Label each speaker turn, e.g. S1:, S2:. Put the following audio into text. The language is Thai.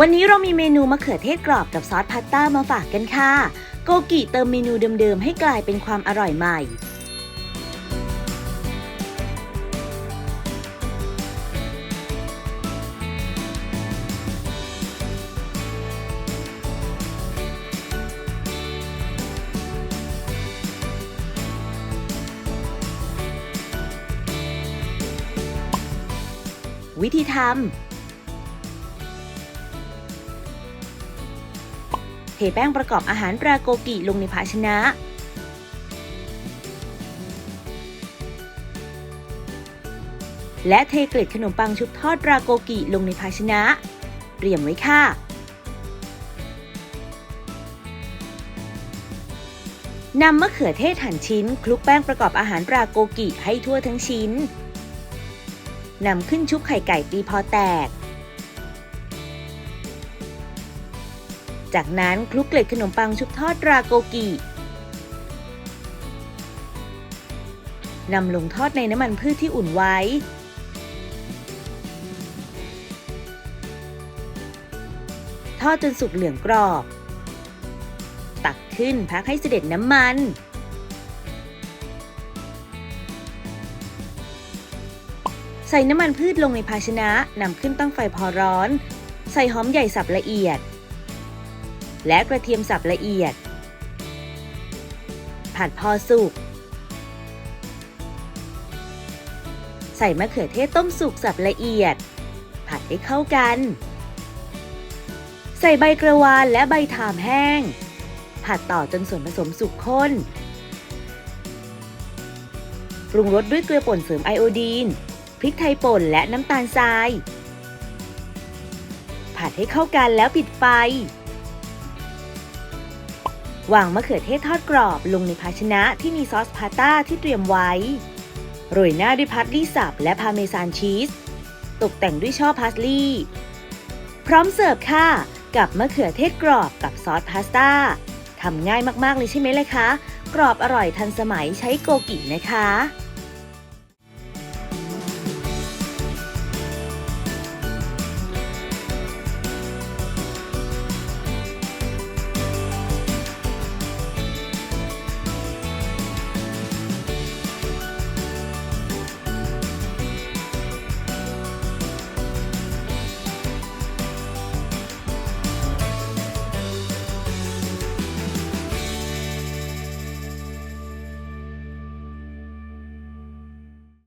S1: วันนี้เรามีเมนูมะเขือเทศกรอบกับซอสพาสต้ามาฝากกันค่ะ โกกิเติมเมนูเดิมๆ ให้กลายเป็นความอร่อยใหม่ วิธีทำ เทแป้งประกอบอาหารปลาโกกิลงในภาชนะ และเทเกล็ดขนมปังชุบทอดปลาโกกิลงในภาชนะ เตรียมไว้ค่ะนำมะเขือเทศหั่นชิ้นคลุกแป้งประกอบอาหารปลาโกกิให้ทั่วทั้งชิ้น นำขึ้นชุบไข่ไก่ตีพอแตก จากนั้นคลุกเกล็ดขนมปังชุบทอดราโกกินำลงทอดในน้ำมันพืชที่อุ่นไว้ ทอดจนสุกเหลืองกรอบ ตักขึ้นพักให้เสด็จน้ำมัน ใส่น้ำมันพืชลงในภาชนะนำขึ้นตั้งไฟพอร้อน ใส่หอมใหญ่สับละเอียด และกระเทียมสับละเอียด ผัดพอสุก ใส่มะเขือเทศต้มสุกสับละเอียด ผัดให้เข้ากัน ใส่ใบกระวานและใบถามแห้ง ผัดต่อจนส่วนผสมสุกข้นปรุงรสด้วยเกลือป่นเสริมไอโอดีน พริกไทยป่นและน้ำตาลทราย ผัดให้เข้ากันแล้วปิดไฟ วางมะเขือเทศทอดกรอบลงในภาชนะที่มีซอสพาสต้าที่เตรียมไว้ โรยหน้าด้วยพาร์สลีย์สับและพาเมซานชีส ตกแต่งด้วยช่อพาสลีย์พร้อมเสิร์ฟค่ะ กับมะเขือเทศกรอบกับซอสพาสต้าทำง่ายมากๆเลยใช่ไหมล่ะคะ กรอบอร่อยทันสมัยใช้โกกินะคะ